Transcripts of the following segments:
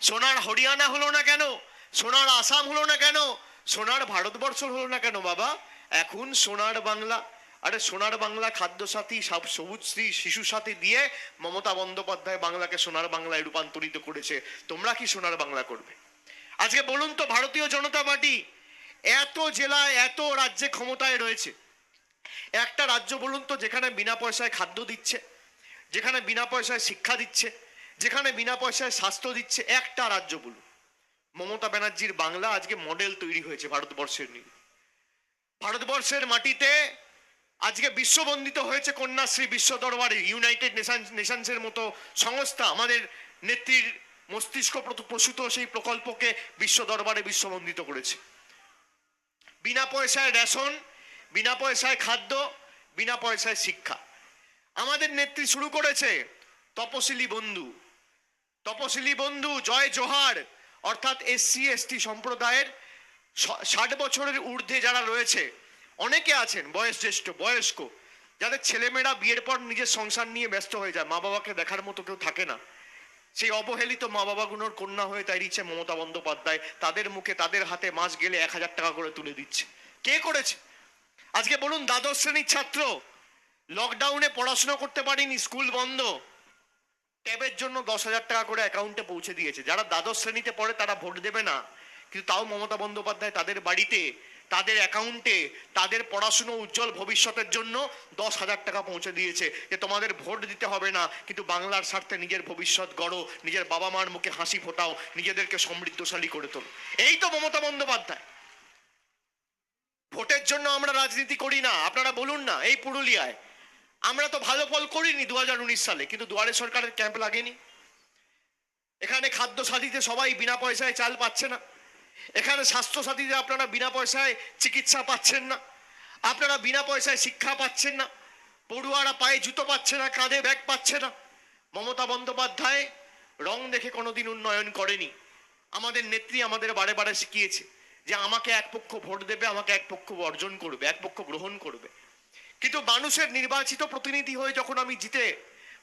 সোনার হরিয়ানা হলো না কেন? সোনার আসাম হলো না কেন? সোনার ভারতবর্ষ হলো না কেন বাবা? এখন সোনার বাংলা, আরে সোনার বাংলা খাদ্য সাথী, সব- সবুজ শ্রী শিশু সাথী দিয়ে মমতা বন্দ্যোপাধ্যায় বাংলাকে সোনার বাংলায় রূপান্তরিত করেছে। তোমরা কি সোনার বাংলা করবে? আজকে বলুন তো, ভারতীয় জনতা পার্টি এত জেলায়, এত রাজ্যে ক্ষমতায় রয়েছে। একটা রাজ্য বলুন তো, যেখানে বিনা পয়সায় খাদ্য দিচ্ছে, যেখানে বিনা পয়সায় শিক্ষা দিচ্ছে যেখানে বিনা পয়সায় স্বাস্থ্য দিচ্ছে একটা রাজ্য বলুন। মমতা ব্যানার্জির বাংলা আজকে মডেল তৈরি হয়েছে ভারতবর্ষের নিয়ে। ভারতবর্ষের মাটিতে আজকে বিশ্ববন্দিত হয়েছে কন্যাশ্রী বিশ্ব দরবারে ইউনাইটেড নেশন নেশনসের মতো সংস্থা। আমাদের নেত্রীর মস্তিষ্ক প্রসূত সেই প্রকল্পকে বিশ্ব দরবারে বিশ্ববন্দিত করেছে। বিনা পয়সায় রেশন, বিনা পয়সায় খাদ্য, বিনা পয়সায় শিক্ষা। আমাদের নেত্রী শুরু করেছে তপশিলি বন্ধু। তপশিলি বন্ধু জয় জোহার, অর্থাৎ এসসি এসটি সম্প্রদায়ের ষাট বছরের ঊর্ধ্বে যারা রয়েছে, অনেকে আছেন বয়স জ্যেষ্ঠ বয়স্ক, যাদের ছেলেমেয়েরা বিয়ের পর নিজের সংসার নিয়ে ব্যস্ত হয়ে যায় মা বাবাকে দেখার মতো কেউ থাকে না। সেই অবহেলিত মা বাবাগুলোর কন্যা হয়ে তাই দাঁড়িয়েছে মমতা বন্দ্যোপাধ্যায় তাদের মুখে তাদের হাতে মাস গেলে এক হাজার টাকা করে তুলে দিচ্ছে। কে করেছে? আজকে বলুন দ্বাদশ শ্রেণির ছাত্র লকডাউনে পড়াশোনা করতে পারিনি, স্কুল বন্ধ। ট্যাবের জন্য দশ হাজার টাকা করে অ্যাকাউন্টে পৌঁছে দিয়েছে। যারা দ্বাদশ শ্রেণীতে পড়ে তারা ভোট দেবে না। কিন্তু তাও মমতা বন্দ্যোপাধ্যায় তাদের বাড়িতে, তাদের অ্যাকাউন্টে তাদের পড়াশুনো উজ্জ্বল ভবিষ্যতের জন্য দশ হাজার টাকা পৌঁছে দিয়েছে যে তোমাদের ভোট দিতে হবে না, কিন্তু বাংলার স্বার্থে নিজের ভবিষ্যৎ গড়ো, নিজের বাবা মার মুখে হাসি ফোটাও, নিজেদেরকে সমৃদ্ধশালী করে তোলো। এই তো মমতা বন্দ্যোপাধ্যায়। ভোটের জন্য আমরা রাজনীতি করি না। আপনারা বলুন না, এই পুরুলিয়ায় আমরা তো ভালো ফল করিনি দুহাজার উনিশ সালে, কিন্তু দুয়ারে সরকারের ক্যাম্প লাগেনি। এখানে খাদ্য সাথীতে সবাই বিনা পয়সায় চাল পাচ্ছে না। এখানে স্বাস্থ্য সাথীতে আপনারা বিনা পয়সায় চিকিৎসা পাচ্ছেন না। আপনারা বিনা পয়সায় শিক্ষা পাচ্ছেন না। পড়ুয়ারা পায়ে জুতো পাচ্ছে না, কাঁধে ব্যাগ পাচ্ছে না। মমতা বন্দ্যোপাধ্যায় রং দেখে কোনোদিন উন্নয়ন করেনি। আমাদের নেত্রী আমাদের বারে বারে শিখিয়েছে যে আমাকে এক পক্ষ ভোট দেবে, আমাকে এক পক্ষ বর্জন করবে, এক পক্ষ গ্রহণ করবে। কিন্তু মানুষের নির্বাচিত প্রতিনিধি হয়ে যখন আমি জিতে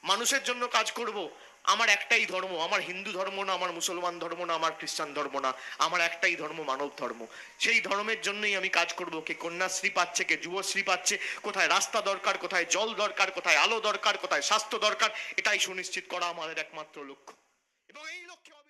মানুষের জন্য কাজ করব, আমার একটাই ধর্ম, আমার হিন্দু ধর্ম না, আমার মুসলমান ধর্ম না, আমার খ্রিস্টান ধর্ম না, আমার একটাই ধর্ম মানব ধর্ম। সেই ধর্মের জন্যই আমি কাজ করব, কে কন্যাশ্রী পাচ্ছে, কে যুবশ্রী পাচ্ছে, কোথায় রাস্তা দরকার, কোথায় জল দরকার, কোথায় আলো দরকার, কোথায় স্বাস্থ্য দরকার, এটাই সুনিশ্চিত করা আমাদের একমাত্র লক্ষ্য। এবং এই লক্ষ্যে